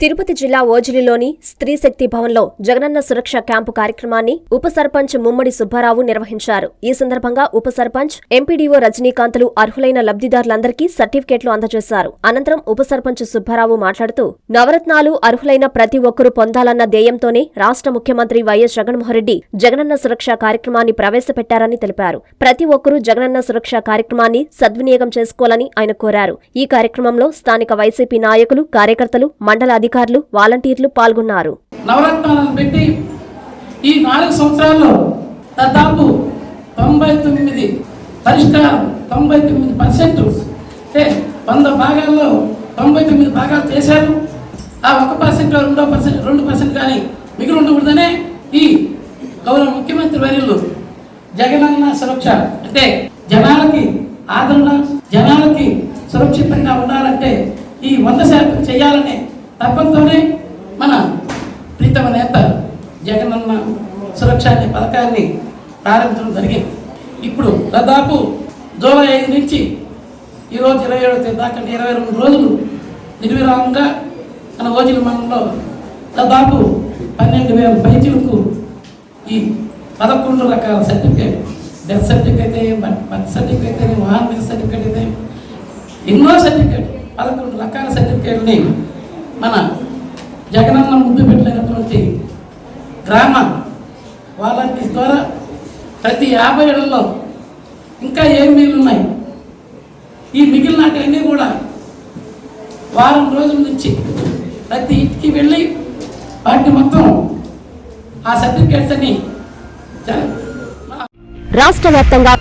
తిరుపతి జిల్లా ఓజిలిలోని స్త్రీ శక్తి భవన్లో జగనన్న సురక్ష క్యాంపు కార్యక్రమాన్ని ఉప సర్పంచ్ ముమ్మడి సుబ్బారావు నిర్వహించారు. ఈ సందర్భంగా ఉప సర్పంచ్ ఎంపీడీఓ రజనీకాంతులు అర్హులైన లబ్ధిదారులందరికీ సర్టిఫికేట్లు అందజేశారు. అనంతరం ఉప సర్పంచ్ సుబ్బారావు మాట్లాడుతూ నవరత్నాలు అర్హులైన ప్రతి ఒక్కరూ పొందాలన్న ధ్యేయంతోనే రాష్ట్ర ముఖ్యమంత్రి వైఎస్ జగన్మోహన్రెడ్డి జగనన్న సురక్ష కార్యక్రమాన్ని ప్రవేశపెట్టారని తెలిపారు. ప్రతి ఒక్కరూ జగనన్న సురక్ష కార్యక్రమాన్ని సద్వినియోగం చేసుకోవాలని ఆయన కోరారు. ఈ కార్యక్రమంలో స్థానిక వైసీపీ నాయకులు కార్యకర్తలు మండల అధికారులు వాలంటీర్లు పాల్గొన్నారు. నవరత్నాలను పెట్టి ఈ నాలుగు సంవత్సరాల్లో దాదాపు తొంభై తొమ్మిది పరిష్కారం తొంభై తొమ్మిది పర్సెంట్ అంటే వంద భాగాల్లో తొంభై తొమ్మిది భాగాలు చేశారు. ఆ ఒక పర్సెంట్ రెండో పర్సెంట్ రెండు పర్సెంట్ కానీ మిగిలి ఉండకూడదనే ఈ గౌరవ ముఖ్యమంత్రి వర్యులు జగనన్న సురక్ష అంటే జనాలకి ఆదరణ జనాలకి సురక్షితంగా ఉండాలంటే ఈ వంద శాతం చేయాలనే తప్పంతోనే మన ప్రీతమ నేత జగనన్న సురక్ష అనే పథకాన్ని ప్రారంభించడం జరిగింది. ఇప్పుడు దాదాపు జూలై ఐదు నుంచి ఈరోజు ఇరవై ఏడవ తేదీ దాకా ఇరవై రెండు రోజులు నిర్విరామంగా మన ఓజిల మండలంలో దాదాపు పన్నెండు వేల పైచీలకు ఈ పదకొండు రకాల certificate death certificate birth certificate అయితే వాహన సర్టిఫికేట్ అయితే ఎన్నో సర్టిఫికేట్ పదకొండు రకాల సర్టిఫికేట్ని మన జగనన్న ముందు పెట్టినటువంటి గ్రామ వాలంటీర్స్ ద్వారా ప్రతి యాభై ఏళ్ళలో ఇంకా ఏం మిగిలి ఉన్నాయి ఈ మిగిలిన వాటివన్నీ కూడా వారం రోజుల నుంచి ప్రతి ఇంటికి వెళ్ళి వాటిని మొత్తం ఆ సర్టిఫికేట్స్ అని రాష్ట్ర వ్యాప్తంగా